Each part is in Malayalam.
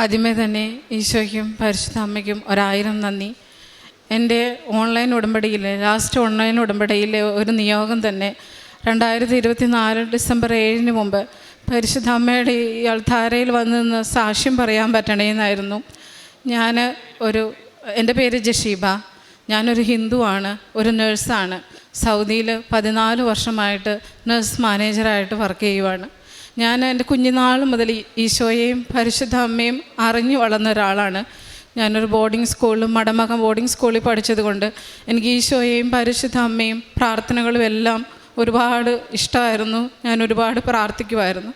ആദ്യമേ തന്നെ ഈശോയ്ക്കും പരിശുദ്ധ അമ്മയ്ക്കും ഒരായിരം നന്ദി. എന്റെ ഓൺലൈൻ ഉടമ്പടിയിലെ ലാസ്റ്റ് ഓൺലൈൻ ഉടമ്പടിയിലെ ഒരു നിയോഗം തന്നെ രണ്ടായിരത്തി ഇരുപത്തി നാല് ഡിസംബർ ഏഴിന് മുമ്പ് പരിശുദ്ധ അമ്മയുടെ ഈ അൾധാരയിൽ വന്നു നിന്ന് സാക്ഷ്യം പറയാൻ പറ്റണേന്നായിരുന്നു. ഞാൻ ഒരു എന്റെ പേര് ജഷീബ. ഞാനൊരു ഹിന്ദുവാണ് ഒരു നഴ്സാണ്. സൗദിയിൽ പതിനാല് വർഷമായിട്ട് നഴ്സ് മാനേജറായിട്ട് വർക്ക് ചെയ്യുവാണ്. ഞാൻ എന്റെ കുഞ്ഞുനാൾ മുതൽ ഈശോയെയും പരിശുദ്ധ അമ്മയും അറിഞ്ഞു വളർന്ന ഒരാളാണ്. ഞാനൊരു ബോർഡിംഗ് സ്കൂളിൽ മടമകം ബോർഡിംഗ് സ്കൂളിൽ പഠിച്ചതുകൊണ്ട് എനിക്ക് ഈശോയെയും പരിശുദ്ധ അമ്മയും പ്രാർത്ഥനകളും എല്ലാം ഒരുപാട് ഇഷ്ടമായിരുന്നു ഞാൻ ഒരുപാട് പ്രാർത്ഥിക്കുമായിരുന്നു.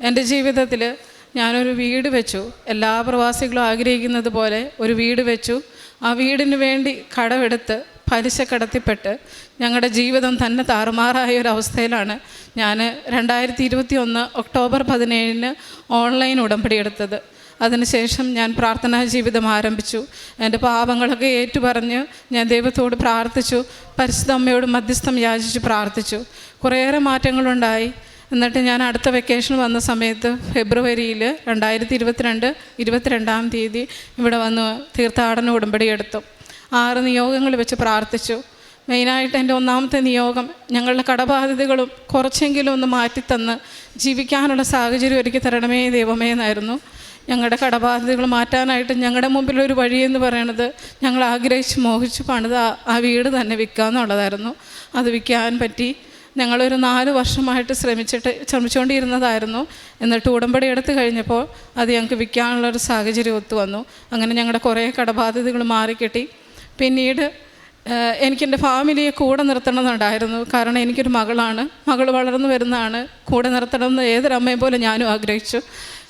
എന്റെ ജീവിതത്തിൽ ഞാനൊരു വീട് വെച്ചു. എല്ലാ പ്രവാസികളും ആഗ്രഹിക്കുന്നത് പോലെ ഒരു വീട് വെച്ചു. ആ വീടിന് വേണ്ടി കടമെടുത്ത് പലിശ കടത്തിപ്പെട്ട് ഞങ്ങളുടെ ജീവിതം തന്നെ താറുമാറായ ഒരു അവസ്ഥയിലാണ് ഞാൻ രണ്ടായിരത്തി ഇരുപത്തി ഒന്ന് ഒക്ടോബർ പതിനേഴിന് ഓൺലൈൻ ഉടമ്പടി എടുത്തത് അതിനുശേഷം ഞാൻ പ്രാർത്ഥനാ ജീവിതം ആരംഭിച്ചു. എന്റെ പാപങ്ങളൊക്കെ ഏറ്റുപറഞ്ഞ് ഞാൻ ദൈവത്തോട് പ്രാർത്ഥിച്ചു പരിശുദ്ധ അമ്മയോട് മധ്യസ്ഥം യാചിച്ച് പ്രാർത്ഥിച്ചു. കുറേയേറെ മാറ്റങ്ങളുണ്ടായി. എന്നിട്ട് ഞാൻ അടുത്ത വെക്കേഷൻ വന്ന സമയത്ത് ഫെബ്രുവരിയിൽ രണ്ടായിരത്തി ഇരുപത്തിരണ്ട് ഇരുപത്തിരണ്ടാം തീയതി ഇവിടെ വന്ന് തീർത്ഥാടന ഉടമ്പടി എടുത്തു ആറ് നിയോഗങ്ങൾ വെച്ച് പ്രാർത്ഥിച്ചു. മെയിനായിട്ട് എന്റെ ഒന്നാമത്തെ നിയോഗം ഞങ്ങളുടെ കടബാധ്യതകളും കുറച്ചെങ്കിലും ഒന്ന് മാറ്റിത്തന്ന് ജീവിക്കാനുള്ള സാഹചര്യം ഒരുക്കി തരണമേ ദൈവമേ എന്നായിരുന്നു. ഞങ്ങളുടെ കടബാധ്യതകൾ മാറ്റാനായിട്ട് ഞങ്ങളുടെ മുമ്പിലൊരു വഴിയെന്ന് പറയണത് ഞങ്ങൾ ആഗ്രഹിച്ച് മോഹിച്ച് പണിത് ആ- വീട് തന്നെ വിൽക്കുക എന്നുള്ളതായിരുന്നു. അത് വിൽക്കാൻ പറ്റി. ഞങ്ങളൊരു നാല് വർഷമായിട്ട് ശ്രമിച്ചിട്ട് ശ്രമിച്ചുകൊണ്ടിരുന്നതായിരുന്നു. എന്നിട്ട് ഉടമ്പടി എടുത്തു കഴിഞ്ഞപ്പോൾ അത് ഞങ്ങൾക്ക് വിൽക്കാനുള്ളൊരു സാഹചര്യം ഒത്തു വന്നു. അങ്ങനെ ഞങ്ങളുടെ കുറേ കടബാധ്യതകൾ മാറിക്കിട്ടി. പിന്നീട് എനിക്ക് എനിക്കെന്റെ ഫാമിലിയെ കൂടെ നിർത്തണമെന്നുണ്ടായിരുന്നു. കാരണം എനിക്കൊരു മകളാണ്. മകൾ വളർന്നു വരുന്നതാണ്. കൂടെ നിർത്തണമെന്ന് ഏതൊരമ്മയും പോലെ ഞാനും ആഗ്രഹിച്ചു.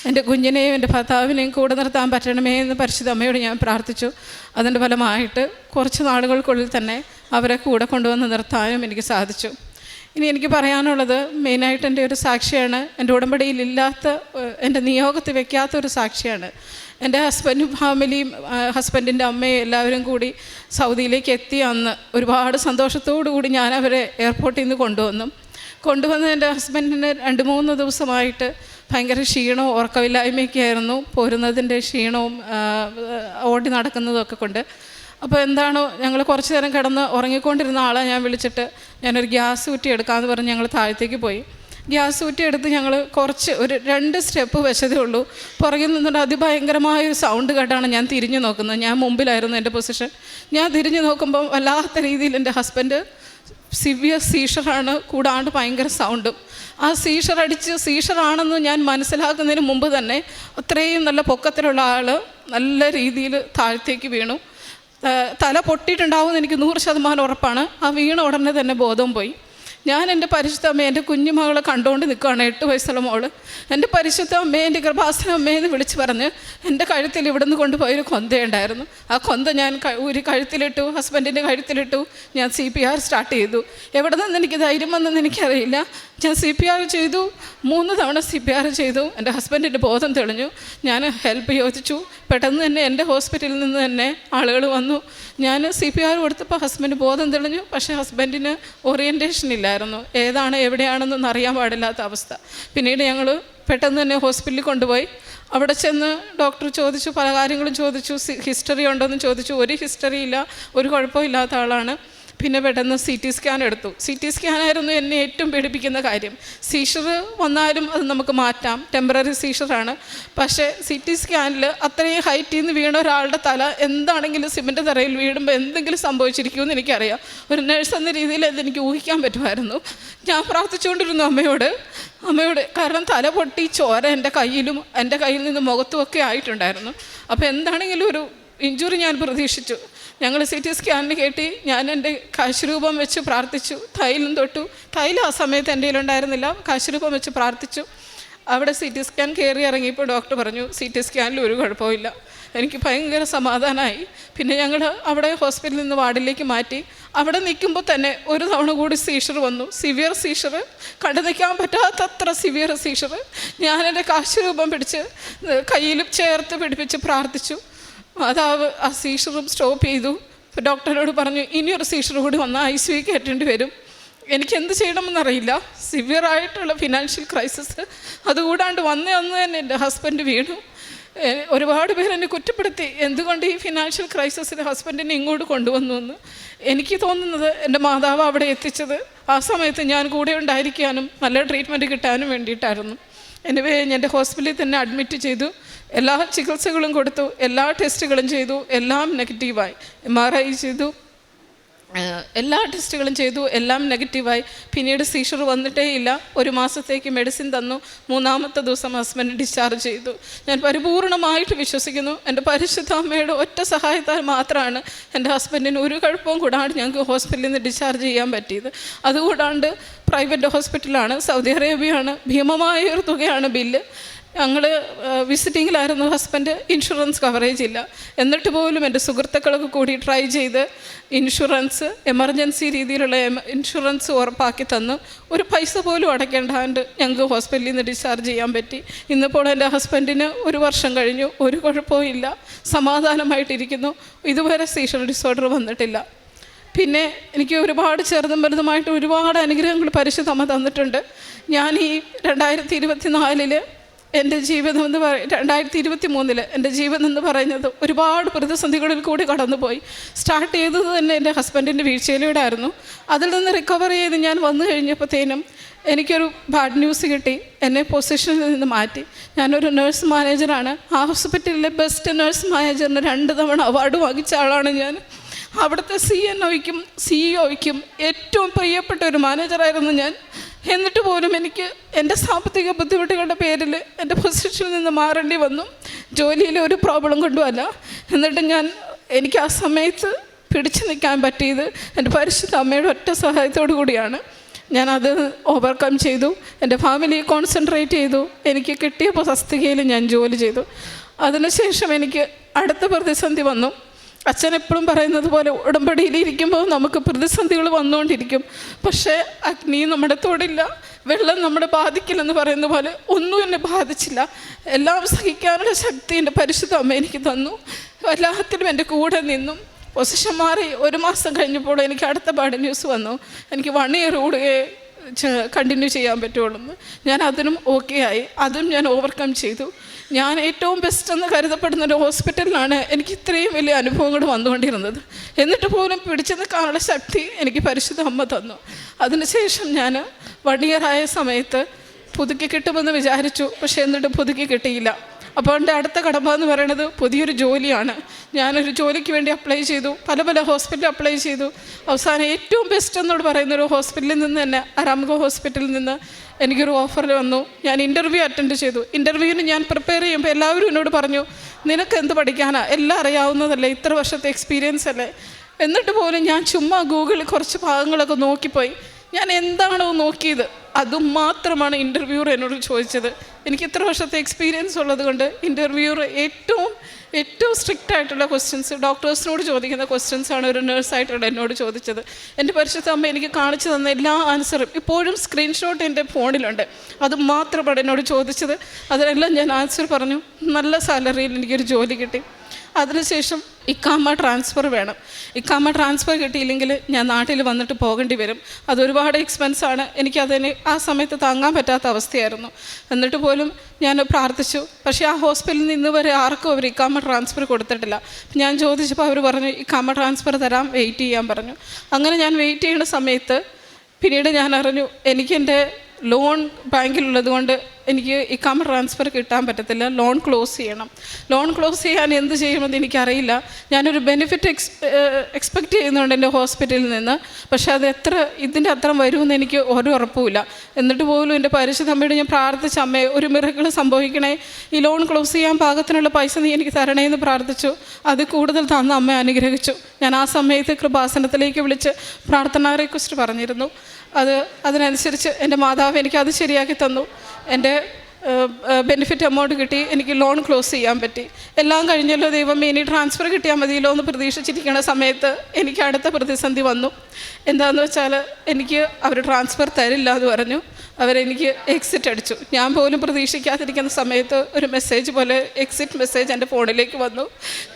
എന്റെ കുഞ്ഞിനെയും എന്റെ ഭർത്താവിനെയും കൂടെ നിർത്താൻ പറ്റണമേ എന്ന് പരിശുദ്ധ അമ്മയോട് ഞാൻ പ്രാർത്ഥിച്ചു. അതിന്റെ ഫലമായിട്ട് കുറച്ച് നാളുകൾക്കുള്ളിൽ തന്നെ അവരെ കൂടെ കൊണ്ടുവന്ന് നിർത്താനും എനിക്ക് സാധിച്ചു. ഇനി എനിക്ക് പറയാനുള്ളത് മെയിനായിട്ട് എന്റെ ഒരു സാക്ഷിയാണ്. എന്റെ ഏഹ്, എന്റെ നിയോഗത്തിൽ വെക്കാത്ത ഒരു സാക്ഷിയാണ്. എന്റെ ഹസ്ബൻഡും ഫാമിലിയും ഹസ്ബൻഡിന്റെ അമ്മയും എല്ലാവരും കൂടി സൗദിയിലേക്ക് എത്തി അന്ന് ഒരുപാട് സന്തോഷത്തോടു കൂടി ഞാൻ അവരെ എയർപോർട്ടിൽ നിന്ന് കൊണ്ടുവന്നു. കൊണ്ടുവന്ന് എന്റെ ഹസ്ബൻഡിന് രണ്ട് മൂന്ന് ദിവസമായിട്ട് ഭയങ്കര ക്ഷീണവും ഉറക്കമില്ലായ്മയൊക്കെ ആയിരുന്നു പോരുന്നതിന്റെ ക്ഷീണവും ഓടി നടക്കുന്നതൊക്കെ കൊണ്ട്. അപ്പോൾ എന്താണോ ഞങ്ങൾ കുറച്ച് നേരം കിടന്ന് ഉറങ്ങിക്കൊണ്ടിരുന്ന ആളെ ഞാൻ വിളിച്ചിട്ട് ഞാനൊരു ഗ്യാസ് കുറ്റി എടുക്കാമെന്ന് പറഞ്ഞ് ഞങ്ങൾ താഴത്തേക്ക് പോയി. ഗ്യാസ് കുറ്റി എടുത്ത് ഞങ്ങൾ കുറച്ച് ഒരു രണ്ട് സ്റ്റെപ്പ് വെച്ചതേ ഉള്ളൂ. പുറകിൽ നിന്നിട്ട് അതിഭയങ്കരമായ ഒരു സൗണ്ട് കേട്ടാണ് ഞാൻ തിരിഞ്ഞു നോക്കുന്നത്. ഞാൻ മുമ്പിലായിരുന്നു എന്റെ പൊസിഷൻ. ഞാൻ തിരിഞ്ഞു നോക്കുമ്പോൾ വല്ലാത്ത രീതിയിൽ എന്റെ ഹസ്ബൻഡ് സിവിയർ സീഷറാണ് കൂടാണ്ട് ഭയങ്കര സൗണ്ടും. ആ സീഷർ അടിച്ച് സീഷറാണെന്ന് ഞാൻ മനസ്സിലാക്കുന്നതിന് മുമ്പ് തന്നെ അത്രയും നല്ല പൊക്കത്തിലുള്ള ആൾ നല്ല രീതിയിൽ താഴത്തേക്ക് വീണു. തല പൊട്ടിയിട്ടുണ്ടാവുമെന്ന് എനിക്ക് നൂറ് ശതമാനം ഉറപ്പാണ്. ആ വീണ ഉടനെ തന്നെ ബോധം പോയി. ഞാൻ എന്റെ പരിശുദ്ധ അമ്മയെ എന്റെ കുഞ്ഞുമകളെ കണ്ടുകൊണ്ട് നിൽക്കുകയാണ് എട്ട് വയസ്സുള്ള മോൾ. എന്റെ പരിശുദ്ധ അമ്മയെ എന്റെ കൃപാസന അമ്മയെന്ന് വിളിച്ച് പറഞ്ഞ് എന്റെ കഴുത്തിൽ ഇവിടുന്ന് കൊണ്ടുപോയൊരു കൊന്തയുണ്ടായിരുന്നു ആ കൊന്ത ഞാൻ ഒരു കഴുത്തിലിട്ടു ഹസ്ബൻഡിന്റെ കഴുത്തിലിട്ടു ഞാൻ സി പി ആർ സ്റ്റാർട്ട് ചെയ്തു. എവിടെ നിന്ന് എനിക്ക് ധൈര്യം വന്നെന്ന് എനിക്കറിയില്ല. ഞാൻ സി പി ആർ ചെയ്തു മൂന്ന് തവണ സി പി ആർ ചെയ്തു. എന്റെ ഹസ്ബൻഡിന്റെ ബോധം തെളിഞ്ഞു. ഞാൻ ഹെൽപ്പ് ചോദിച്ചു. പെട്ടെന്ന് തന്നെ എന്റെ ഹോസ്പിറ്റലിൽ നിന്ന് തന്നെ ആളുകൾ വന്നു. ഞാൻ സി പി ആർ കൊടുത്തപ്പോൾ ഹസ്ബൻഡ് ബോധം തെളിഞ്ഞു. പക്ഷേ ഹസ്ബൻഡിന് ഓറിയന്റേഷൻ ഇല്ലായിരുന്നു ഏതാണ് എവിടെയാണെന്നൊന്നും അറിയാൻ പാടില്ലാത്ത അവസ്ഥ. പിന്നീട് ഞങ്ങൾ പെട്ടെന്ന് തന്നെ ഹോസ്പിറ്റലിൽ കൊണ്ടുപോയി. അവിടെ ചെന്ന് ഡോക്ടർ ചോദിച്ചു പല കാര്യങ്ങളും ചോദിച്ചു ഹിസ്റ്ററി ഉണ്ടോയെന്ന് ചോദിച്ചു. ഒരു ഹിസ്റ്ററി ഇല്ല ഒരു കുഴപ്പമില്ലാത്ത ആളാണ്. പിന്നെ പെട്ടെന്ന് സി ടി സ്കാൻ എടുത്തു. സി ടി സ്കാനായിരുന്നു എന്നെ ഏറ്റവും പേടിപ്പിക്കുന്ന കാര്യം. സീഷർ വന്നാലും അത് നമുക്ക് മാറ്റാം. ടെമ്പററി സീഷറാണ് പക്ഷേ സി ടി സ്കാനിൽ അത്രയും ഹൈറ്റിൽ നിന്ന് വീണ ഒരാളുടെ തല എന്താണെങ്കിലും സിമെന്റ് തറയിൽ വീഴുമ്പോൾ എന്തെങ്കിലും സംഭവിച്ചിരിക്കുമെന്ന് എനിക്കറിയാം. ഒരു നഴ്സ് എന്ന രീതിയിൽ അതെനിക്ക് ഊഹിക്കാൻ പറ്റുമായിരുന്നു. ഞാൻ പ്രാർത്ഥിച്ചുകൊണ്ടിരുന്നു അമ്മയോട്. അമ്മയോട് കാരണം തല പൊട്ടി ചോര എന്റെ കയ്യിലും എന്റെ കയ്യിൽ നിന്ന് മുഖത്തും ഒക്കെ ആയിട്ടുണ്ടായിരുന്നു. അപ്പോൾ എന്താണെങ്കിലും ഒരു ഇഞ്ചുറി ഞാൻ പ്രതീക്ഷിച്ചു. ഞങ്ങൾ സി ടി സ്കാനിന് കയറ്റി ഞാൻ എന്റെ കാശുരൂപം വെച്ച് പ്രാർത്ഥിച്ചു. തൈലും തൊട്ടു. തൈലം ആ സമയത്ത് എന്റെ കയ്യിലുണ്ടായിരുന്നില്ല. കാശുരൂപം വെച്ച് പ്രാർത്ഥിച്ചു. അവിടെ സി ടി സ്കാൻ കയറി ഇറങ്ങിയപ്പോൾ ഡോക്ടർ പറഞ്ഞു സി ടി സ്കാനിൽ ഒരു കുഴപ്പമില്ല എനിക്ക് ഭയങ്കര സമാധാനമായി പിന്നെ ഞങ്ങൾ അവിടെ ഹോസ്പിറ്റലിൽ നിന്ന് വാർഡിലേക്ക് മാറ്റി. അവിടെ നിൽക്കുമ്പോൾ തന്നെ ഒരു തവണ കൂടി സീഷർ വന്നു. സിവിയർ സീഷർ കണ്ടു നിൽക്കാൻ പറ്റാത്തത്ര സിവിയർ സീഷർ ഞാനെന്റെ എന്റെ കാശുരൂപം പിടിച്ച് കയ്യിലും ചേർത്ത് പിടിപ്പിച്ച് പ്രാർത്ഥിച്ചു. അതാവ് ആ സീഷറും സ്റ്റോപ്പ് ചെയ്തു. ഡോക്ടറോട് പറഞ്ഞു ഇനിയൊരു സീഷർ കൂടി വന്നാൽ ഐ സി കയറ്റേണ്ടി വരും. എനിക്ക് എന്ത് ചെയ്യണമെന്നറിയില്ല സിവിയറായിട്ടുള്ള ഫിനാൻഷ്യൽ ക്രൈസിസ് അതുകൂടാണ്ട് വന്ന അന്ന് തന്നെ എന്റെ ഹസ്ബൻഡ് വീണു. ഒരുപാട് പേർ എന്നെ കുറ്റപ്പെടുത്തി. എന്തുകൊണ്ട് ഈ ഫിനാൻഷ്യൽ ക്രൈസിസിൽ ഹസ്ബൻഡിനെ ഇങ്ങോട്ട് കൊണ്ടുവന്നു എന്ന് എനിക്ക് തോന്നുന്നത് എന്റെ മാതാവ് അവിടെ എത്തിച്ചത് ആ സമയത്ത് ഞാൻ കൂടെ ഉണ്ടായിരിക്കാനും നല്ല ട്രീറ്റ്മെന്റ് കിട്ടാനും വേണ്ടിയിട്ടായിരുന്നു. എനിവേ എന്റെ ഹോസ്പിറ്റലിൽ തന്നെ അഡ്മിറ്റ് ചെയ്തു. എല്ലാ ചികിത്സകളും കൊടുത്തു എല്ലാ ടെസ്റ്റുകളും ചെയ്തു എല്ലാം നെഗറ്റീവായി. എം ആർ ഐ ചെയ്തു എല്ലാ ടെസ്റ്റുകളും ചെയ്തു എല്ലാം നെഗറ്റീവായി. പിന്നീട് സീഷർ വന്നിട്ടേ ഇല്ല ഒരു മാസത്തേക്ക് മെഡിസിൻ തന്നു. മൂന്നാമത്തെ ദിവസം ഹസ്ബൻഡ് ഡിസ്ചാർജ് ചെയ്തു. ഞാൻ പരിപൂർണമായിട്ട് വിശ്വസിക്കുന്നു. എന്റെ പരിശുദ്ധ അമ്മയുടെ ഒറ്റ സഹായത്താൽ മാത്രമാണ് എന്റെ ഹസ്ബൻഡിന് ഒരു കുഴപ്പവും കൂടാണ്ട് ഞങ്ങൾക്ക് ഹോസ്പിറ്റലിൽ നിന്ന് ഡിസ്ചാർജ് ചെയ്യാൻ പറ്റിയത്. അതുകൂടാണ്ട് പ്രൈവറ്റ് ഹോസ്പിറ്റലാണ് സൗദി അറേബ്യയാണ് ഭീമമായ ഒരു തുകയാണ് ബില്ല് ഞങ്ങൾ വിസിറ്റിങ്ങിലായിരുന്നു ഹസ്ബൻഡ് ഇൻഷുറൻസ് കവറേജ് ഇല്ല. എന്നിട്ട് പോലും എന്റെ സുഹൃത്തുക്കളൊക്കെ കൂടി ട്രൈ ചെയ്ത് ഇൻഷുറൻസ് എമർജൻസി രീതിയിലുള്ള ഇൻഷുറൻസ് ഉറപ്പാക്കി തന്നു ഒരു പൈസ പോലും അടയ്ക്കേണ്ടാണ്ട് ഞങ്ങൾക്ക് ഹോസ്പിറ്റലിൽ നിന്ന് ഡിസ്ചാർജ് ചെയ്യാൻ പറ്റി. ഇന്നിപ്പോൾ എന്റെ ഹസ്ബൻഡിന് ഒരു വർഷം കഴിഞ്ഞു ഒരു കുഴപ്പവും ഇല്ല. സമാധാനമായിട്ടിരിക്കുന്നു. ഇതുവരെ സീഷർ ഡിസോർഡർ വന്നിട്ടില്ല. പിന്നെ എനിക്ക് ഒരുപാട് ചെറുതും വലുതുമായിട്ട് ഒരുപാട് അനുഗ്രഹങ്ങൾ പരിശുദ്ധമ്മ തന്നിട്ടുണ്ട്. ഞാൻ ഈ രണ്ടായിരത്തി ഇരുപത്തി നാലിൽ എന്റെ ജീവിതം എന്ന് പറ രണ്ടായിരത്തി ഇരുപത്തി മൂന്നിൽ എന്റെ ജീവിതം എന്ന് പറയുന്നത് ഒരുപാട് പ്രതിസന്ധികളിൽ കൂടി കടന്നുപോയി. സ്റ്റാർട്ട് ചെയ്തത് തന്നെ എന്റെ ഹസ്ബൻഡിന്റെ വീഴ്ചയിലൂടെ ആയിരുന്നു അതിൽ നിന്ന് റിക്കവർ ചെയ്ത് ഞാൻ വന്നു കഴിഞ്ഞപ്പോഴത്തേനും എനിക്കൊരു ബാഡ് ന്യൂസ് കിട്ടി. എന്നെ പൊസിഷനിൽ നിന്ന് മാറ്റി. ഞാനൊരു നഴ്സ് മാനേജറാണ് ആ ഹോസ്പിറ്റലിലെ ബെസ്റ്റ് നഴ്സ് മാനേജറിന് രണ്ട് തവണ അവാർഡ് വാങ്ങിച്ച ആളാണ് ഞാൻ. അവിടുത്തെ സി എൻ ഒയ്ക്കും സിഇഒയ്ക്കും ഏറ്റവും പ്രിയപ്പെട്ട ഒരു മാനേജറായിരുന്നു ഞാൻ. എന്നിട്ട് പോലും എനിക്ക് എന്റെ സാമ്പത്തിക ബുദ്ധിമുട്ടുകളുടെ പേരിൽ എന്റെ പൊസിഷനിൽ നിന്ന് മാറേണ്ടി വന്നു. ജോലിയിൽ ഒരു പ്രോബ്ലം കൊണ്ടുമല്ല. എന്നിട്ട് ഞാൻ എനിക്ക് ആ സമയത്ത് പിടിച്ചു നിൽക്കാൻ പറ്റിയത് എന്റെ പരിശുദ്ധ അമ്മയുടെ ഒറ്റ സഹായത്തോടു കൂടിയാണ്. ഞാനത് ഓവർകം ചെയ്തു. എന്റെ ഫാമിലിയെ കോൺസെൻട്രേറ്റ് ചെയ്തു. എനിക്ക് കിട്ടിയ പ്രസ്തികയിൽ ഞാൻ ജോലി ചെയ്തു. അതിനുശേഷം എനിക്ക് അടുത്ത പ്രതിസന്ധി വന്നു. അച്ഛൻ എപ്പോഴും പറയുന്നത് പോലെ ഉടമ്പടിയിൽ ഇരിക്കുമ്പോൾ നമുക്ക് പ്രതിസന്ധികൾ വന്നുകൊണ്ടിരിക്കും. പക്ഷേ അഗ്നി നമ്മുടെ തൊടില്ല വെള്ളം നമ്മുടെ ബാധിക്കില്ലെന്ന് പറയുന്ന പോലെ ഒന്നും എന്നെ ബാധിച്ചില്ല. എല്ലാം സഹിക്കാനുള്ള ശക്തി എന്റെ പരിശുദ്ധ അമ്മ എനിക്ക് തന്നു. എല്ലാത്തിനും എന്റെ കൂടെ നിന്നും. പൊസിഷൻ മാറി ഒരു മാസം കഴിഞ്ഞപ്പോൾ എനിക്ക് അടുത്ത ബാഡ് ന്യൂസ് വന്നു. എനിക്ക് വൺ ഇയർ കൂടുകയെ കണ്ടിന്യൂ ചെയ്യാൻ പറ്റുള്ളൂ ഞാൻ അതിനും ഓക്കെ ആയി. അതും ഞാൻ ഓവർകം ചെയ്തു. ഞാൻ ഏറ്റവും ബെസ്റ്റ് എന്ന് കരുതപ്പെടുന്ന ഒരു ഹോസ്പിറ്റലിലാണ് എനിക്ക് ഇത്രയും വലിയ അനുഭവങ്ങൾ വന്നുകൊണ്ടിരുന്നത്. എന്നിട്ട് പോലും പിടിച്ചു നിൽക്കാനുള്ള ശക്തി എനിക്ക് പരിശുദ്ധ അമ്മ തന്നു. അതിനുശേഷം ഞാൻ വൺ സമയത്ത് പുതുക്കി കിട്ടുമെന്ന് വിചാരിച്ചു. പക്ഷേ എന്നിട്ട് പുതുക്കി കിട്ടിയില്ല. അപ്പോൾ എന്റെ അടുത്ത കടമ എന്ന് പറയുന്നത് പുതിയൊരു ജോലിയാണ്. ഞാനൊരു ജോലിക്ക് വേണ്ടി അപ്ലൈ ചെയ്തു. പല പല ഹോസ്പിറ്റലിൽ അപ്ലൈ ചെയ്തു. അവസാനം ഏറ്റവും ബെസ്റ്റ് എന്നോട് പറയുന്നൊരു ഹോസ്പിറ്റലിൽ നിന്ന് തന്നെ അരാമകോ ഹോസ്പിറ്റലിൽ നിന്ന് എനിക്കൊരു ഓഫർ വന്നു. ഞാൻ ഇന്റർവ്യൂ അറ്റൻഡ് ചെയ്തു. ഇന്റർവ്യൂവിന് ഞാൻ പ്രിപ്പയർ ചെയ്യുമ്പോൾ എല്ലാവരും എന്നോട് പറഞ്ഞു നിനക്ക് എന്ത് പഠിക്കാനാ? എല്ലാം അറിയാവുന്നതല്ലേ? ഇത്ര വർഷത്തെ എക്സ്പീരിയൻസ് അല്ലേ? എന്നിട്ട് പോലും ഞാൻ ചുമ്മാ ഗൂഗിളിൽ കുറച്ച് ഭാഗങ്ങളൊക്കെ നോക്കിപ്പോയി. ഞാൻ എന്താണോ നോക്കിയത്? അതും മാത്രമാണ് ഇന്റർവ്യൂർ എന്നോട് ചോദിച്ചത്. എനിക്ക് ഇത്ര വർഷത്തെ എക്സ്പീരിയൻസ് ഉള്ളത് കൊണ്ട് ഇന്റർവ്യൂർ ഏറ്റവും ഏറ്റവും സ്ട്രിക്റ്റ് ആയിട്ടുള്ള ക്വസ്റ്റ്യൻസ് ഡോക്ടേഴ്സിനോട് ചോദിക്കുന്ന ക്വസ്റ്റ്യൻസ് ആണ് ഒരു നേഴ്സായിട്ടുള്ള എന്നോട് ചോദിച്ചത്. എന്റെ പരിശുദ്ധ അമ്മ എനിക്ക് കാണിച്ചു തന്ന എല്ലാ ആൻസറും ഇപ്പോഴും സ്ക്രീൻഷോട്ട് എന്റെ ഫോണിലുണ്ട്. അത് മാത്രമാണ് എന്നോട് ചോദിച്ചത്. അതിനെല്ലാം ഞാൻ ആൻസർ പറഞ്ഞു. നല്ല സാലറിയിൽ എനിക്കൊരു ജോലി കിട്ടി. അതിനുശേഷം ഇക്കാമ ട്രാൻസ്ഫർ വേണം. ഇക്കാമ ട്രാൻസ്ഫർ കിട്ടിയില്ലെങ്കിൽ ഞാൻ നാട്ടിൽ വന്നിട്ട് പോകേണ്ടി വരും. അതൊരുപാട് എക്സ്പെൻസാണ് എനിക്കതിന് ആ സമയത്ത് താങ്ങാൻ പറ്റാത്ത അവസ്ഥയായിരുന്നു. എന്നിട്ട് പോലും ഞാൻ പ്രാർത്ഥിച്ചു. പക്ഷേ ആ ഹോസ്പിറ്റലിൽ നിന്ന് വരെ ആർക്കും അവർ ഇക്കാമ ട്രാൻസ്ഫർ കൊടുത്തിട്ടില്ല. ഞാൻ ചോദിച്ചപ്പോൾ അവർ പറഞ്ഞു ഇക്കാമ ട്രാൻസ്ഫർ തരാം വെയിറ്റ് ചെയ്യാൻ പറഞ്ഞു. അങ്ങനെ ഞാൻ വെയിറ്റ് ചെയ്യുന്ന സമയത്ത് പിന്നീട് ഞാൻ അറിഞ്ഞു എനിക്കെന്റെ ലോൺ ബാങ്കിലുള്ളത് കൊണ്ട് എനിക്ക് ഇക്കാമ ട്രാൻസ്ഫർ കിട്ടാൻ പറ്റത്തില്ല. ലോൺ ക്ലോസ് ചെയ്യണം. ലോൺ ക്ലോസ് ചെയ്യാൻ എന്ത് ചെയ്യുമെന്ന് എനിക്കറിയില്ല. ഞാനൊരു ബെനിഫിറ്റ് എക്സ് എക്സ്പെക്റ്റ് ചെയ്യുന്നുണ്ട് എന്റെ ഹോസ്പിറ്റലിൽ നിന്ന്. പക്ഷേ അത് എത്ര ഇതിന്റെ അത്ര വരുമെന്ന് എനിക്ക് ഒരു ഉറപ്പുമില്ല. എന്നിട്ട് പോലും എന്റെ പരിശുദ്ധ അമ്മയോട് ഞാൻ പ്രാർത്ഥിച്ച അമ്മയെ ഒരു മിറക്കിൾ സംഭവിക്കണേ. ഈ ലോൺ ക്ലോസ് ചെയ്യാൻ പാകത്തിനുള്ള പൈസ നീ എനിക്ക് തരണേ എന്ന് പ്രാർത്ഥിച്ചു. അത് കൂടുതൽ തന്ന അമ്മയെ അനുഗ്രഹിച്ചു. ഞാൻ ആ സമയത്ത് കൃപാസനത്തിലേക്ക് വിളിച്ച് പ്രാർത്ഥനാ റിക്വസ്റ്റ് പറഞ്ഞിരുന്നു. അത് അതിനനുസരിച്ച് എന്റെ മാതാവ് എനിക്ക് അത് ശരിയാക്കി തന്നു. എന്റെ ബെനിഫിറ്റ് എമൗണ്ട് കിട്ടി. എനിക്ക് ലോൺ ക്ലോസ് ചെയ്യാൻ പറ്റി. എല്ലാം കഴിഞ്ഞല്ലോ ദൈവം ഇനി ട്രാൻസ്ഫർ കിട്ടിയാൽ മതിയല്ലോ എന്ന് പ്രതീക്ഷിച്ചിരിക്കുന്ന സമയത്ത് എനിക്ക് അടുത്ത പ്രതിസന്ധി വന്നു. എന്താണെന്ന് വെച്ചാൽ എനിക്ക് അവർ ട്രാൻസ്ഫർ തരില്ല എന്ന് പറഞ്ഞു. അവരെനിക്ക് എക്സിറ്റ് അടിച്ചു. ഞാൻ പോലും പ്രതീക്ഷിക്കാതിരിക്കുന്ന സമയത്ത് ഒരു മെസ്സേജ് പോലെ എക്സിറ്റ് മെസ്സേജ് എന്റെ ഫോണിലേക്ക് വന്നു.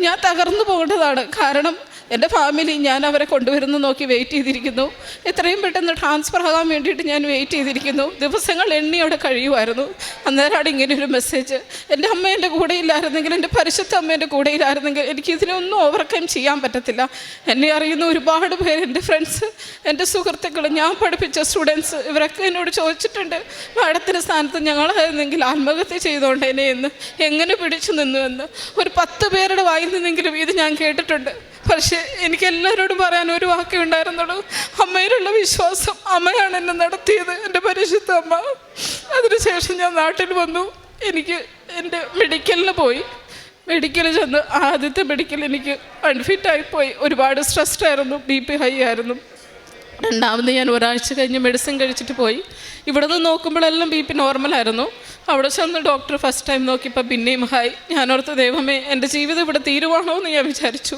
ഞാൻ തകർന്നു പോകേണ്ടതാണ്. കാരണം എന്റെ ഫാമിലി ഞാൻ അവരെ കൊണ്ടുവരുന്നു നോക്കി വെയിറ്റ് ചെയ്തിരിക്കുന്നു. എത്രയും പെട്ടെന്ന് ട്രാൻസ്ഫർ ആകാൻ വേണ്ടിയിട്ട് ഞാൻ വെയിറ്റ് ചെയ്തിരിക്കുന്നു. ദിവസങ്ങൾ എണ്ണിയോടെ കഴിയുമായിരുന്നു. അന്നേരമാണ് ഇങ്ങനെ ഒരു മെസ്സേജ് എന്റെ അമ്മ എന്റെ കൂടെ ഇല്ലായിരുന്നെങ്കിൽ എന്റെ പരിശുദ്ധ അമ്മ എന്റെ കൂടെ ഇല്ലായിരുന്നെങ്കിൽ എനിക്ക് ഇതിനൊന്നും ഓവർകം ചെയ്യാൻ പറ്റത്തില്ല. എന്നെ അറിയുന്ന ഒരുപാട് പേര് എന്റെ ഫ്രണ്ട്സ് എന്റെ സുഹൃത്തുക്കൾ ഞാൻ പഠിപ്പിച്ച സ്റ്റുഡൻസ് ഇവരൊക്കെ എന്നോട് ചോദിച്ചിട്ടുണ്ട് മാഡത്തിന്റെ സ്ഥാനത്ത് ഞങ്ങളായിരുന്നെങ്കിൽ ആത്മഹത്യ ചെയ്തോണ്ടേനെ എന്ന് എങ്ങനെ പിടിച്ചു നിന്നുവെന്ന് ഒരു പത്ത് പേരുടെ വായിൽ നിന്നെങ്കിലും ഇത് ഞാൻ കേട്ടിട്ടുണ്ട്. പക്ഷേ എനിക്ക് എല്ലാവരോടും പറയാൻ ഒരു വാക്കേ ഉണ്ടായിരുന്നുള്ളൂ. അമ്മയിലുള്ള വിശ്വാസം അമ്മയാണ് എന്നെ നടത്തിയത് എന്റെ പരിശുദ്ധ അമ്മ. അതിനുശേഷം ഞാൻ നാട്ടിൽ വന്നു. എനിക്ക് എന്റെ മെഡിക്കലിന് പോയി. മെഡിക്കലിൽ ചെന്ന് ആദ്യത്തെ മെഡിക്കൽ എനിക്ക് അൺഫിറ്റായി പോയി. ഒരുപാട് സ്ട്രെസ്ഡ് ആയിരുന്നു ബി പി ഹൈ ആയിരുന്നു. രണ്ടാമത് ഞാൻ ഒരാഴ്ച കഴിഞ്ഞ് മെഡിസിൻ കഴിച്ചിട്ട് പോയി. ഇവിടെ നിന്ന് നോക്കുമ്പോഴെല്ലാം ബി പി നോർമലായിരുന്നു അവിടെ ചെന്ന് ഡോക്ടർ ഫസ്റ്റ് ടൈം നോക്കിയപ്പോൾ പിന്നെയും ഹായ് ഞാനോർത്ത് ദൈവമേ എന്റെ ജീവിതം ഇവിടെ തീരുവാണോ എന്ന് ഞാൻ വിചാരിച്ചു.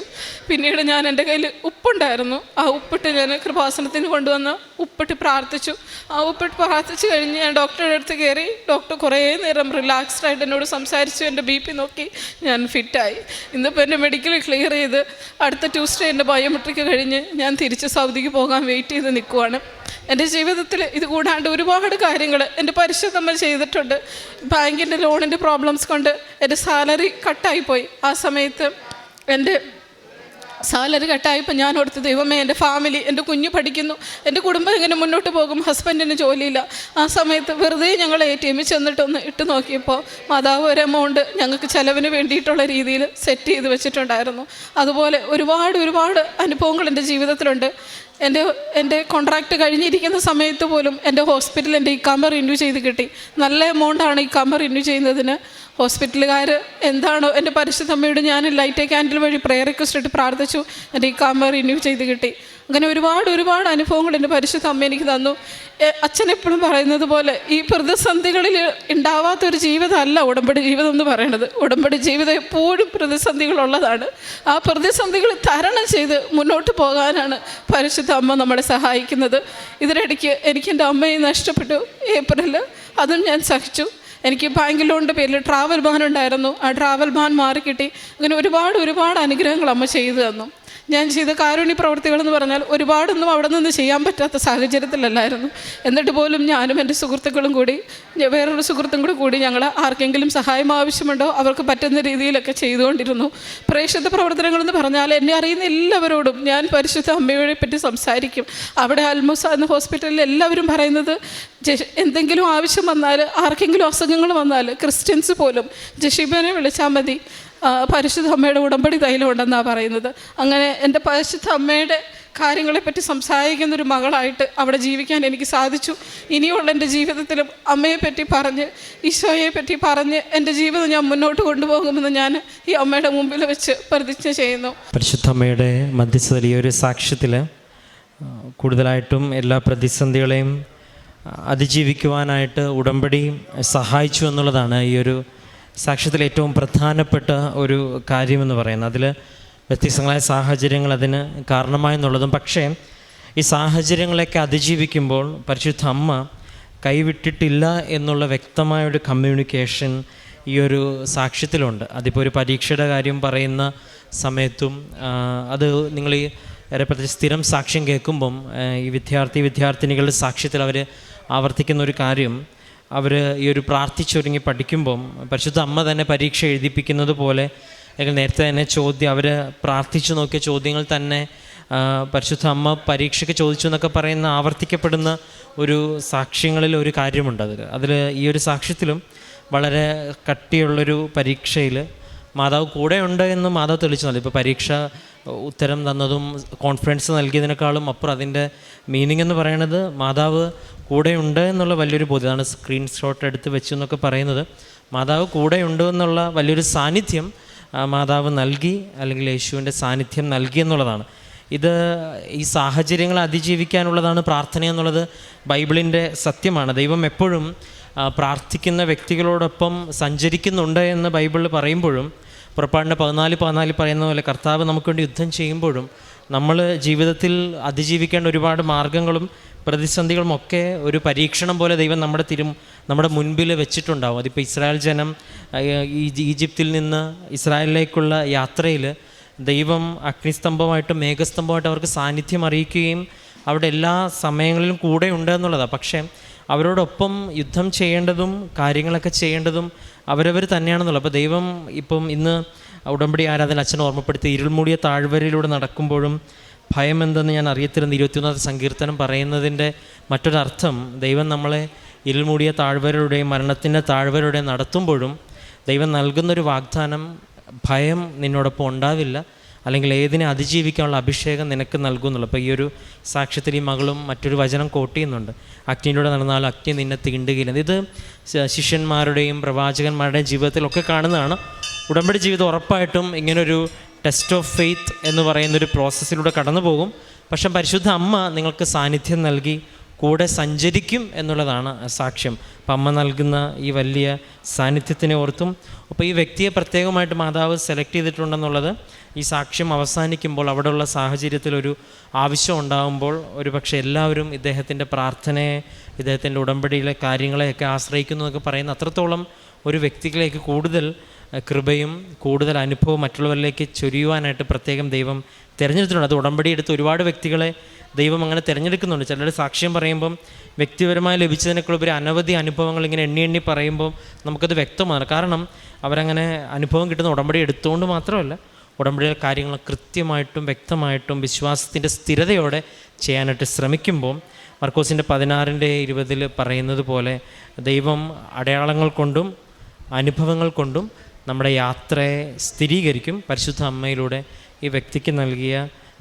പിന്നീട് ഞാൻ എന്റെ കയ്യിൽ ഉപ്പുണ്ടായിരുന്നു. ആ ഉപ്പിട്ട് ഞാൻ കൃപാസനത്തിന് കൊണ്ടുവന്ന് ഉപ്പിട്ട് പ്രാർത്ഥിച്ചു. ആ ഉപ്പിട്ട് പ്രാർത്ഥിച്ചു കഴിഞ്ഞ് ഞാൻ ഡോക്ടറുടെ അടുത്ത് കയറി. ഡോക്ടർ കുറേ നേരം റിലാക്സ്ഡ് ആയിട്ട് എന്നോട് സംസാരിച്ചു. എന്റെ ബി പി നോക്കി. ഞാൻ ഫിറ്റായി ഇന്നിപ്പോൾ എന്റെ മെഡിക്കൽ ക്ലിയർ ചെയ്ത് അടുത്ത ട്യൂസ്ഡേ എന്റെ ബയോമെട്രിക് കഴിഞ്ഞ് ഞാൻ തിരിച്ച് സൗദിക്ക് പോകാൻ വെയിറ്റ് ചെയ്ത് നിൽക്കുവാണ്. എന്റെ ജീവിതത്തിൽ ഇത് കൂടാണ്ട് ഒരുപാട് കാര്യങ്ങൾ എന്റെ പരിശുദ്ധമ്മ ചെയ്തിട്ടുണ്ട്. ബാങ്കിന്റെ ലോണിന്റെ പ്രോബ്ലംസ് കൊണ്ട് എന്റെ സാലറി കട്ടായിപ്പോയി. ആ സമയത്ത് എന്റെ സാലറി കട്ടായപ്പോൾ ഞാൻ ഓർത്ത് ദൈവമേ എന്റെ ഫാമിലി എന്റെ കുഞ്ഞ് പഠിക്കുന്നു. എന്റെ കുടുംബം ഇങ്ങനെ മുന്നോട്ട് പോകും? ഹസ്ബൻഡിന് ജോലിയില്ല. ആ സമയത്ത് വെറുതെ ഞങ്ങൾ എ ടി എമ്മിൽ ചെന്നിട്ടൊന്ന് ഇട്ട് നോക്കിയപ്പോൾ മാതാവ് ഒരു എമൗണ്ട് ഞങ്ങൾക്ക് ചിലവിന് വേണ്ടിയിട്ടുള്ള രീതിയിൽ സെറ്റ് ചെയ്ത് വെച്ചിട്ടുണ്ടായിരുന്നു. അതുപോലെ ഒരുപാട് ഒരുപാട് അനുഭവങ്ങൾ എന്റെ ജീവിതത്തിലുണ്ട്. എന്റെ എന്റെ കോൺട്രാക്റ്റ് കഴിഞ്ഞിരിക്കുന്ന സമയത്ത് പോലും എന്റെ ഹോസ്പിറ്റൽ എന്റെ ഇക്കാമ്പ റിന്യൂ ചെയ്ത് കിട്ടി. നല്ല എമൗണ്ടാണ് ഇക്കാമ്പ റിന്യൂ ചെയ്യുന്നതിന്. ഹോസ്പിറ്റലുകാർ എന്താണോ എന്റെ പരിശുദ്ധമ്മയോട് ഞാൻ ലൈറ്റ് ക്യാൻഡിൽ വഴി പ്രയർ റിക്വസ്റ്റ് ഇട്ട് പ്രാർത്ഥിച്ചു. എന്റെ ഇക്കാമ്പ റിന്യൂ ചെയ്ത് കിട്ടി. അങ്ങനെ ഒരുപാട് ഒരുപാട് അനുഭവങ്ങൾ എന്റെ പരിശുദ്ധ അമ്മ എനിക്ക് തന്നു. അച്ഛൻ എപ്പോഴും പറയുന്നത് പോലെ ഈ പ്രതിസന്ധികളിൽ ഉണ്ടാവാത്തൊരു ജീവിതമല്ല ഉടമ്പടി ജീവിതം എന്ന് പറയുന്നത്. ഉടമ്പടി ജീവിതം എപ്പോഴും പ്രതിസന്ധികളുള്ളതാണ്. ആ പ്രതിസന്ധികൾ തരണം ചെയ്ത് മുന്നോട്ട് പോകാനാണ് പരിശുദ്ധ അമ്മ നമ്മളെ സഹായിക്കുന്നത്. ഇതിനിടയ്ക്ക് എനിക്ക് എന്റെ അമ്മയെ നഷ്ടപ്പെട്ടു. ഏപ്രിൽ അതും ഞാൻ സഹിച്ചു. എനിക്ക് ബാങ്ക് ലോണിന്റെ പേരിൽ ട്രാവൽ ബാൻ ഉണ്ടായിരുന്നു. ആ ട്രാവൽ ബാൻ മാറിക്കിട്ടി. അങ്ങനെ ഒരുപാട് ഒരുപാട് അനുഗ്രഹങ്ങൾ അമ്മ ചെയ്തു തന്നു. ഞാൻ ചെയ്ത കാരുണ്യ പ്രവർത്തികൾ എന്ന് പറഞ്ഞാൽ ഒരുപാടൊന്നും അവിടെ നിന്ന് ചെയ്യാൻ പറ്റാത്ത സാഹചര്യത്തിലല്ലായിരുന്നു. എന്നിട്ട് പോലും ഞാനും എന്റെ സുഹൃത്തുക്കളും കൂടി വേറൊരു സുഹൃത്തും കൂടെ കൂടി ഞങ്ങൾ ആർക്കെങ്കിലും സഹായം ആവശ്യമുണ്ടോ? അവർക്ക് പറ്റുന്ന രീതിയിലൊക്കെ ചെയ്തുകൊണ്ടിരുന്നു. പ്രേക്ഷിത പ്രവർത്തനങ്ങളെന്ന് പറഞ്ഞാൽ എന്നെ അറിയുന്ന എല്ലാവരോടും ഞാൻ പരിശുദ്ധ അമ്മയെ പറ്റി സംസാരിക്കും. അവിടെ ആൽമോസ് എന്ന ഹോസ്പിറ്റലിൽ എല്ലാവരും പറയുന്നത് എന്തെങ്കിലും ആവശ്യം വന്നാൽ ആർക്കെങ്കിലും അസുഖങ്ങൾ വന്നാൽ ക്രിസ്ത്യൻസ് പോലും ജഷീബനെ വിളിച്ചാൽ മതി. പരിശുദ്ധ അമ്മയുടെ ഉടമ്പടി തൈലമുണ്ടെന്നാണ് പറയുന്നത്. അങ്ങനെ എന്റെ പരിശുദ്ധ അമ്മയുടെ കാര്യങ്ങളെപ്പറ്റി സംസാരിക്കുന്ന ഒരു മകളായിട്ട് അവിടെ ജീവിക്കാൻ എനിക്ക് സാധിച്ചു. ഇനിയുള്ള എന്റെ ജീവിതത്തിലും അമ്മയെപ്പറ്റി പറഞ്ഞ് ഈശോയെ പറ്റി പറഞ്ഞ് എന്റെ ജീവിതം ഞാൻ മുന്നോട്ട് കൊണ്ടുപോകുമെന്ന് ഞാൻ ഈ അമ്മയുടെ മുമ്പിൽ വെച്ച് പ്രതിജ്ഞ ചെയ്യുന്നു. പരിശുദ്ധമ്മയുടെ മധ്യസ്ഥതയിൽ ഈ ഒരു സാക്ഷ്യത്തിൽ കൂടുതലായിട്ടും എല്ലാ പ്രതിസന്ധികളെയും അതിജീവിക്കുവാനായിട്ട് ഉടമ്പടി സഹായിച്ചു എന്നുള്ളതാണ് ഈ ഒരു സാക്ഷ്യത്തിൽ ഏറ്റവും പ്രധാനപ്പെട്ട ഒരു കാര്യമെന്ന് പറയുന്നത്. അതിൽ വ്യത്യസ്തങ്ങളായ സാഹചര്യങ്ങൾ അതിന് കാരണമായെന്നുള്ളതും പക്ഷേ ഈ സാഹചര്യങ്ങളെയൊക്കെ അതിജീവിക്കുമ്പോൾ പരിശുദ്ധ അമ്മ കൈവിട്ടിട്ടില്ല എന്നുള്ള വ്യക്തമായ ഒരു കമ്മ്യൂണിക്കേഷൻ ഈ ഒരു സാക്ഷ്യത്തിലുണ്ട്. അതിപ്പോൾ ഒരു പരീക്ഷയുടെ കാര്യം പറയുന്ന സമയത്തും അത് നിങ്ങൾ ഈ പ്രത്യേകിച്ച് സ്ഥിരം സാക്ഷ്യം കേൾക്കുമ്പം ഈ വിദ്യാർത്ഥി വിദ്യാർത്ഥിനികളുടെ സാക്ഷ്യത്തിൽ അവർ ആവർത്തിക്കുന്ന ഒരു കാര്യം അവർ ഈ ഒരു പ്രാർത്ഥിച്ചൊരുങ്ങി പഠിക്കുമ്പം പരിശുദ്ധ അമ്മ തന്നെ പരീക്ഷ എഴുതിപ്പിക്കുന്നത് പോലെ അല്ലെങ്കിൽ നേരത്തെ തന്നെ ചോദ്യം അവർ പ്രാർത്ഥിച്ചു നോക്കിയ ചോദ്യങ്ങൾ തന്നെ പരിശുദ്ധ അമ്മ പരീക്ഷയ്ക്ക് ചോദിച്ചു എന്നൊക്കെ പറയുന്ന ആവർത്തിക്കപ്പെടുന്ന ഒരു സാക്ഷ്യങ്ങളിൽ ഒരു കാര്യമുണ്ട് അതിൽ അതിൽ ഈ ഒരു സാക്ഷ്യത്തിലും വളരെ കട്ടിയുള്ളൊരു പരീക്ഷയിൽ മാതാവ് കൂടെയുണ്ട് എന്ന് മാതാവ് തെളിച്ചു നൽകി. ഇപ്പോൾ പരീക്ഷ ഉത്തരം തന്നതും കോൺഫിഡൻസ് നൽകിയതിനേക്കാളും അപ്പുറം അതിന്റെ മീനിങ് എന്ന് പറയുന്നത് മാതാവ് കൂടെയുണ്ട് എന്നുള്ള വലിയൊരു ബോധ്യമാണ് സ്ക്രീൻഷോട്ട് എടുത്ത് വെച്ചു എന്നൊക്കെ പറയുന്നത്. മാതാവ് കൂടെയുണ്ട് എന്നുള്ള വലിയൊരു സാന്നിധ്യം മാതാവ് നൽകി അല്ലെങ്കിൽ യേശുവിന്റെ സാന്നിധ്യം നൽകി എന്നുള്ളതാണ്. ഇത് ഈ സാഹചര്യങ്ങൾ അതിജീവിക്കാനുള്ളതാണ് പ്രാർത്ഥന എന്നുള്ളത് ബൈബിളിന്റെ സത്യമാണ്. ദൈവം എപ്പോഴും പ്രാർത്ഥിക്കുന്ന വ്യക്തികളോടൊപ്പം സഞ്ചരിക്കുന്നുണ്ട് എന്ന് ബൈബിളിൽ പറയുമ്പോഴും പുറപ്പാടിന്റെ പതിനാല് പതിനാല് പറയുന്ന പോലെ കർത്താവ് നമുക്ക് വേണ്ടി യുദ്ധം ചെയ്യുമ്പോഴും നമ്മൾ ജീവിതത്തിൽ അതിജീവിക്കേണ്ട ഒരുപാട് മാർഗങ്ങളും പ്രതിസന്ധികളും ഒക്കെ ഒരു പരീക്ഷണം പോലെ ദൈവം നമ്മുടെ തിരും നമ്മുടെ മുൻപിൽ വെച്ചിട്ടുണ്ടാവും. അതിപ്പോൾ ഇസ്രായേൽ ജനം ഈജിപ്തിൽ നിന്ന് ഇസ്രായേലിലേക്കുള്ള യാത്രയിൽ ദൈവം അഗ്നിസ്തംഭമായിട്ടും മേഘസ്തംഭമായിട്ട് അവർക്ക് സാന്നിധ്യം അറിയിക്കുകയും അവിടെ എല്ലാ സമയങ്ങളിലും കൂടെ ഉണ്ട് എന്നുള്ളതാണ് പക്ഷേ അവരോടൊപ്പം യുദ്ധം ചെയ്യേണ്ടതും കാര്യങ്ങളൊക്കെ ചെയ്യേണ്ടതും അവരവർ തന്നെയാണെന്നുള്ളത്. അപ്പോൾ ദൈവം ഇപ്പം ഇന്ന് ഉടമ്പടി ആരാധന അച്ഛൻ ഓർമ്മപ്പെടുത്തി ഇരുൾമൂടിയ താഴ്വരയിലൂടെ നടക്കുമ്പോഴും ഭയം എന്തെന്ന് ഞാൻ അറിയത്തില്ലെന്ന് ഇരുപത്തിയൊന്നാമത്തെ സങ്കീർത്തനം പറയുന്നതിന്റെ മറ്റൊരർത്ഥം ദൈവം നമ്മളെ ഇരുൾമൂടിയ താഴ്വരയുടെയും മരണത്തിന്റെ താഴ്വരയുടെയും നടത്തുമ്പോഴും ദൈവം നൽകുന്നൊരു വാഗ്ദാനം ഭയം നിന്നോടൊപ്പം ഉണ്ടാവില്ല. അല്ലെങ്കിൽ ഏതിനെ അതിജീവിക്കാനുള്ള അഭിഷേകം നിനക്ക് നൽകുന്നുള്ളൂ. അപ്പോൾ ഈ ഒരു സാക്ഷ്യത്തിൽ ഈ മകളും മറ്റൊരു വചനം കോട്ട് ചെയ്യുന്നുണ്ട്. അഗ്നിയിലൂടെ നടന്നാൽ അഗ്നി നിന്നെ തീണ്ടുകയില്ല. ഇത് ശിഷ്യന്മാരുടെയും പ്രവാചകന്മാരുടെയും ജീവിതത്തിലൊക്കെ കാണുന്നതാണ്. ഉടമ്പടി ജീവിതം ഉറപ്പായിട്ടും ഇങ്ങനൊരു ടെസ്റ്റ് ഓഫ് ഫെയ്ത്ത് എന്ന് പറയുന്നൊരു പ്രോസസ്സിലൂടെ കടന്നു പോകും പക്ഷെ പരിശുദ്ധ അമ്മ നിങ്ങൾക്ക് സാന്നിധ്യം നൽകി കൂടെ സഞ്ചരിക്കും എന്നുള്ളതാണ് സാക്ഷ്യം. അപ്പം അമ്മ നൽകുന്ന ഈ വലിയ സാന്നിധ്യത്തിനെ ഓർത്തും അപ്പോൾ ഈ വ്യക്തിയെ പ്രത്യേകമായിട്ട് മാതാവ് സെലക്ട് ചെയ്തിട്ടുണ്ടെന്നുള്ളത് ഈ സാക്ഷ്യം അവസാനിക്കുമ്പോൾ അവിടെയുള്ള സാഹചര്യത്തിലൊരു ആവശ്യം ഉണ്ടാകുമ്പോൾ ഒരു പക്ഷേ എല്ലാവരും ഇദ്ദേഹത്തിന്റെ പ്രാർത്ഥനയെ ഇദ്ദേഹത്തിന്റെ ഉടമ്പടിയിലെ കാര്യങ്ങളെയൊക്കെ ആശ്രയിക്കുന്നു എന്നൊക്കെ പറയുന്ന അത്രത്തോളം ഒരു വ്യക്തികളിലേക്ക് കൂടുതൽ കൃപയും കൂടുതൽ അനുഭവം മറ്റുള്ളവരിലേക്ക് ചൊരിയുവാനായിട്ട് പ്രത്യേകം ദൈവം തിരഞ്ഞെടുത്തിട്ടുണ്ട്. അത് ഉടമ്പടി എടുത്ത് ഒരുപാട് വ്യക്തികളെ ദൈവം അങ്ങനെ തിരഞ്ഞെടുക്കുന്നുണ്ട്. ചിലർ സാക്ഷ്യം പറയുമ്പം വ്യക്തിപരമായി ലഭിച്ചതിനേക്കുള്ള അനവധി അനുഭവങ്ങൾ ഇങ്ങനെ എണ്ണി എണ്ണി പറയുമ്പോൾ നമുക്കത് വ്യക്തമാണ്. കാരണം അവരങ്ങനെ അനുഭവം കിട്ടുന്ന ഉടമ്പടി എടുത്തുകൊണ്ട് മാത്രമല്ല ഉടമ്പടിയിലെ കാര്യങ്ങൾ കൃത്യമായിട്ടും വ്യക്തമായിട്ടും വിശ്വാസത്തിന്റെ സ്ഥിരതയോടെ ചെയ്യാനായിട്ട് ശ്രമിക്കുമ്പോൾ മർക്കോസിന്റെ പതിനാറിന്റെ ഇരുപതിൽ പറയുന്നത് പോലെ ദൈവം അടയാളങ്ങൾ കൊണ്ടും അനുഭവങ്ങൾ കൊണ്ടും നമ്മുടെ യാത്രയെ സ്ഥിരീകരിക്കും. പരിശുദ്ധ അമ്മയിലൂടെ ഈ വ്യക്തിക്ക് നൽകിയ